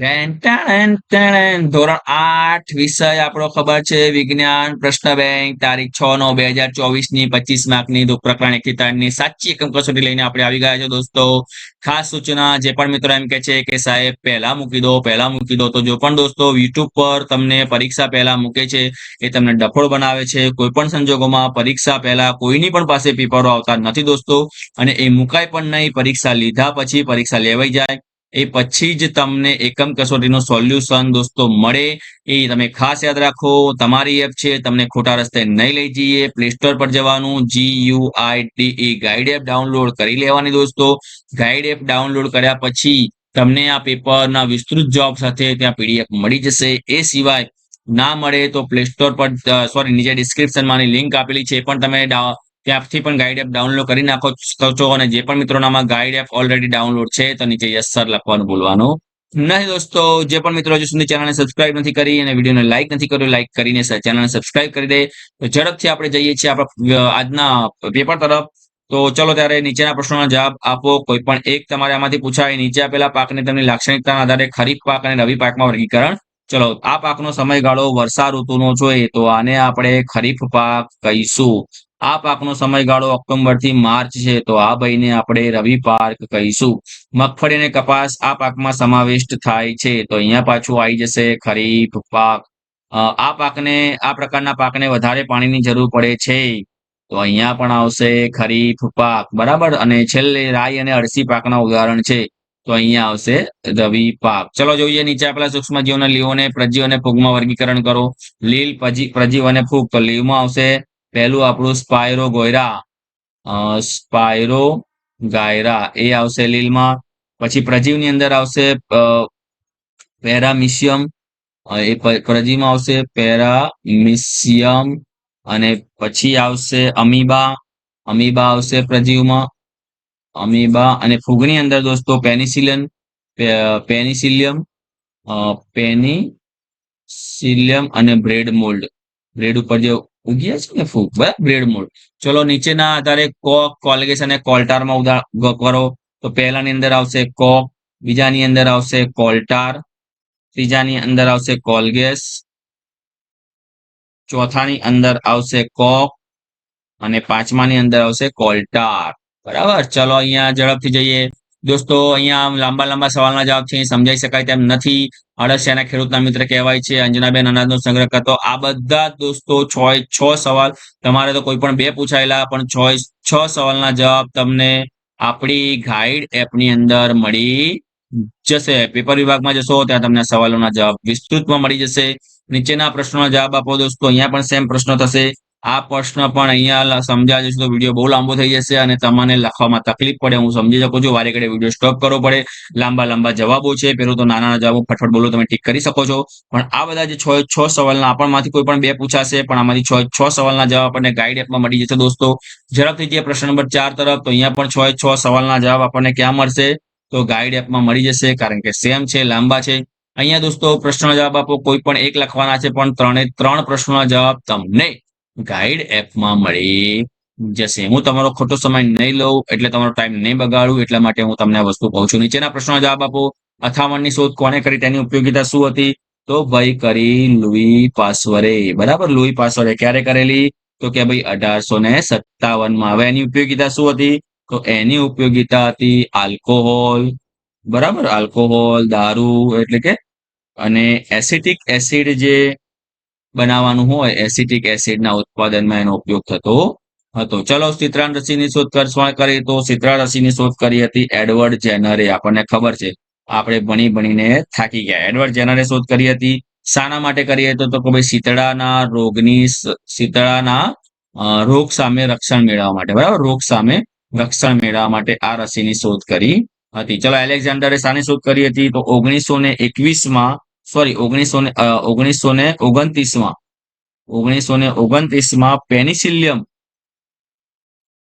ધોરણ આઠ, વિષય આપણો ખબર છે, વિજ્ઞાન પ્રશ્ન બેંક તારીખ છ નવ બે હજાર ચોવીસની પચીસ માર્કની પ્રકરણ એક ની સાચી એકમ કસોટી લઈને આપણે આવી ગયા છે દોસ્તો. ખાસ સૂચના જે પણ મિત્રો એમ કે છે કે સાહેબ પહેલા મૂકી દો, પહેલા મૂકી દો. તો જો પણ દોસ્તો યુટ્યુબ પર તમને પરીક્ષા પહેલા મૂકે છે, એ તમને ડફોળ બનાવે છે, કોઈ પણ સંજોગોમાં પરીક્ષા પહેલા કોઈની પણ પાસે પેપરો આવતા નથી દોસ્તો. અને એ મુકાય પણ નહીં, પરીક્ષા લીધા પછી પરીક્ષા લેવાઈ જાય. એ પછી જ તમને એકમ કસોટીનું સોલ્યુશન દોસ્તો મળે. એ તમે ખાસ યાદ રાખો, તમારી એપ છે, તમને ખોટા રસ્તે નહીં લઈ જઈએ. પ્લે સ્ટોર પર જવાનું G U I T guide app download કરી લેવાની દોસ્તો. ગાઈડ એપ ડાઉનલોડ કર્યા પછી તમને આ પેપરના વિસ્તૃત જોબ સાથે ત્યાં પીડીએફ મળી જશે. એ સિવાય ના મળે તો પ્લે સ્ટોર પર સોરી નીચે ડિસ્ક્રિપ્શનમાં લિંક આપેલી છે પણ તમે ત્યાંથી પણ ગાઈડ એપ ડાઉનલોડ કરી નાખો છો અને જે પણ મિત્રોનામાં ગાઈડ એપ ઓલરેડી ડાઉનલોડ છે, તો નીચે યસર સર લખવાનું ભૂલવાનું નહીં દોસ્તો. જે પણ મિત્રો હજુ સુધી ચેનલને સબસ્ક્રાઇબ નથી કરી અને વિડીયોને લાઇક નથી કર્યો લાઇક કરીને ચેનલને સબસ્ક્રાઇબ કરી દે. તો ઝડપથી આપણે જઈએ છીએ આપણા આજના પેપર તરફ. તો ચલો ત્યારે નીચેના પ્રશ્નોના જવાબ આપો. કોઈ પણ એક તમારે આમાંથી પૂછાય, નીચે આપેલા પાકને તેમની લાક્ષણિકતાના આધારે ખરીફ પાક અને રવિ પાકમાં વર્ગીકરણ ચલો આ પાકનો સમયગાળો વર્ષા ઋતુનો જોઈએ તો આને આપણે ખરીફ પાક કહીશું. આ પાકનો સમયગાળો ઓક્ટોબરથી માર્ચ છે, તો આ ભાઈને આપણે રવિ પાક કહીશું. મગફળી અને કપાસ આ પાકમાં સમાવિષ્ટ થાય છે, તો અહીંયા પાછું આવી જશે ખરીફ પાક. આ પાકને, આ પ્રકારના પાકને વધારે પાણીની જરૂર પડે છે. તો અહીંયા પણ આવશે ખરીફ પાક. બરાબર? અને છેલ્લે રાઈ અને અળસી પાકના ઉદાહરણ છે. તો અહીંયા આવશે રવિ પાક. ચલો જોઈએ નીચે આપેલા સૂક્ષ્મ જીવોને લીઓને પ્રજીવ અને ફૂગમાં વર્ગીકરણ કરો. લીલ પ્રજીવ અને ફૂગ. તો લીવમાં આવશે પહેલું આપણું સ્પાયરો ગોયરા સ્પાયરો ગાયરા એ આવશે લીલમાં. પછી પ્રજીવની અંદર આવશે પેરામિશિયમ એ પ્રજીવમાં આવશે પેરામિશિયમ અને પછી આવશે અમીબા. અમીબા આવશે પ્રજીવમાં. અમીબા અને ફૂગની અંદર દોસ્તો પેનિસિલિયન પેનિસિલિયમ પેનિસિલિયમ અને બ્રેડ મોલ્ડ. બ્રેડ ઉપર જે ઉગ્યા છે ને ફૂગ, બરાબર? Bread mould. ચલો નીચેના આધારે કોક કોલગેસ અને કોલ્ટારમાં ઉદા કરો. તો પહેલાની અંદર આવશે કોક, બીજાની અંદર આવશે કોલ્ટાર, ત્રીજાની અંદર આવશે કોલગેસ, ચોથાની અંદર આવશે કોક, અને પાંચમાની અંદર આવશે કોલ્ટાર. બરાબર. ચલો અહીંયા ઝડપથી જઈએ. દોસ્તો, અહીંયા લાંબા લાંબા સવાલના જવાબ છે, સમજાઈ શકાય તેમ નથી. અળસિયાના ખેડૂતના મિત્ર કહેવાય છે. અંજનાબેન અનાજનો સંગ્રહ કરતો. આ બધા દોસ્તો છ છ સવાલ. તમારે તો કોઈ પણ બે પૂછાયેલા, પણ છ છ સવાલના જવાબ તમને આપણી ગાઈડ એપની અંદર મળી જશે. પેપર વિભાગમાં જશો, ત્યાં તમને સવાલોના જવાબ વિસ્તૃતમાં મળી જશે. નીચેના પ્રશ્નોના જવાબ આપો દોસ્તો. અહીંયા પણ સેમ પ્રશ્ન થશે. આ પ્રશ્ન પણ અહીંયા સમજાય જશે તો વીડિયો બહુ લાંબો થઈ જશે અને તમને લખવામાં તકલીફ પડે, હું સમજી શકું છું. વારે ઘડે વીડિયો સ્ટોપ કરવો પડે. લાંબા લાંબા જવાબો છે. પેલું તો નાના જવાબો ફટફટ બોલો, તમે ટીક કરી શકો છો. પણ આ બધા જે છ છ સવાલના આપણમાંથી કોઈ પણ બે પૂછાશે, પણ આમાંથી છ છ સવાલના જવાબ આપણને ગાઈડ એપમાં મળી જશે દોસ્તો. ઝડપથી જે પ્રશ્ન નંબર ચાર તરફ, તો અહીંયા પણ છ છ સવાલના જવાબ આપણને ક્યાં મળશે? તો ગાઈડ એપમાં મળી જશે, કારણ કે સેમ છે, લાંબા છે. અહીંયા દોસ્તો પ્રશ્નનો જવાબ આપો, કોઈ પણ એક લખવાના છે, પણ ત્રણે ત્રણ પ્રશ્નોના જવાબ તમને ગાઈડ એપમાં મળી જશે. હું તમારો ખોટો સમય નહીં લઉં, એટલે તમારો ટાઈમ નહીં બગાડું, એટલા માટે હું તમને વસ્તુ કહું છું. નીચેના પ્રશ્નનો જવાબ આપો. અથામણની શોધ કોને કરી, તેની ઉપયોગીતા શું હતી? તો ભાઈ કરી લુઈ પાસવરે. બરાબર, લુઈ પાસવરે ક્યારે કરેલી? તો કે ભાઈ અઢારસો ને સત્તાવનમાં. હવે એની ઉપયોગિતા શું હતી? તો એની ઉપયોગિતા હતી આલ્કોહોલ. બરાબર, આલ્કોહોલ, દારૂ, એટલે કે, અને એસિટિક એસિડ જે બનાવવાનું હોય, એસિટિક એસિડના ઉત્પાદનમાં એનો ઉપયોગ થતો હતો. ચલો સિત્રાણ રસીની શોધ કોણ કરી તો સિત્રાણ રસીની શોધ કરી હતી એડવર્ડ જેનરે, આપણને ખબર છે. આપણે ભણી ભણીને થાકી ગયા. એડવર્ડ જેનરે શોધ કરી હતી. શાના માટે કરી હતી તો ભાઈ શીતળાના રોગની શીતળાના રોગ સામે રક્ષણ મેળવવા માટે, બરાબર? રોગ સામે રક્ષણ મેળવવા માટે આ રસીની શોધ કરી હતી. ચલો એલેક્ઝાન્ડરે શાની શોધ કરી હતી તો ઓગણીસો ને એકવીસમાં સોરી ઓગણીસો ને ઓગણીસો ને ઓગણત્રીસમાં. ઓગણીસો ને ઓગણત્રીસમાં પેનિસિલિયમ.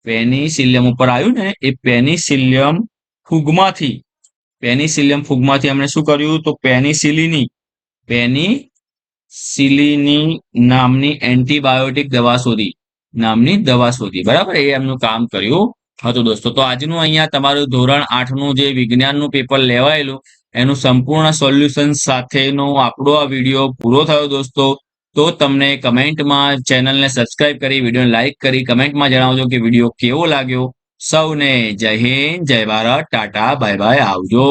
પેનિસિલિયમ ઉપર આવ્યું ને, એ પેનિસિલિયમ ફૂગમાંથી. પેનિસિલિયમ ફૂગમાંથી એમણે શું કર્યું? તો પેનિસિલિની પેનિસિલિની નામની એન્ટીબાયોટિક દવા શોધી. નામની દવા શોધી. બરાબર? એ એમનું કામ કર્યું હતું દોસ્તો. તો આજનું અહીંયા તમારું ધોરણ આઠનું જે વિજ્ઞાનનું પેપર લેવાયેલું એનું સંપૂર્ણ સોલ્યુશન સાથેનો આપણો આ વીડિયો પૂરો થયો દોસ્તો, તો તમને કમેન્ટમાં ચેનલને સબસ્ક્રાઇબ કરી, વિડીયોને લાઇક કરી, કમેન્ટમાં જણાવજો કે વીડિયો કેવો લાગ્યો. સૌને જય હિન્દ, જય ભારત, ટાટા, બાય બાય, આવજો.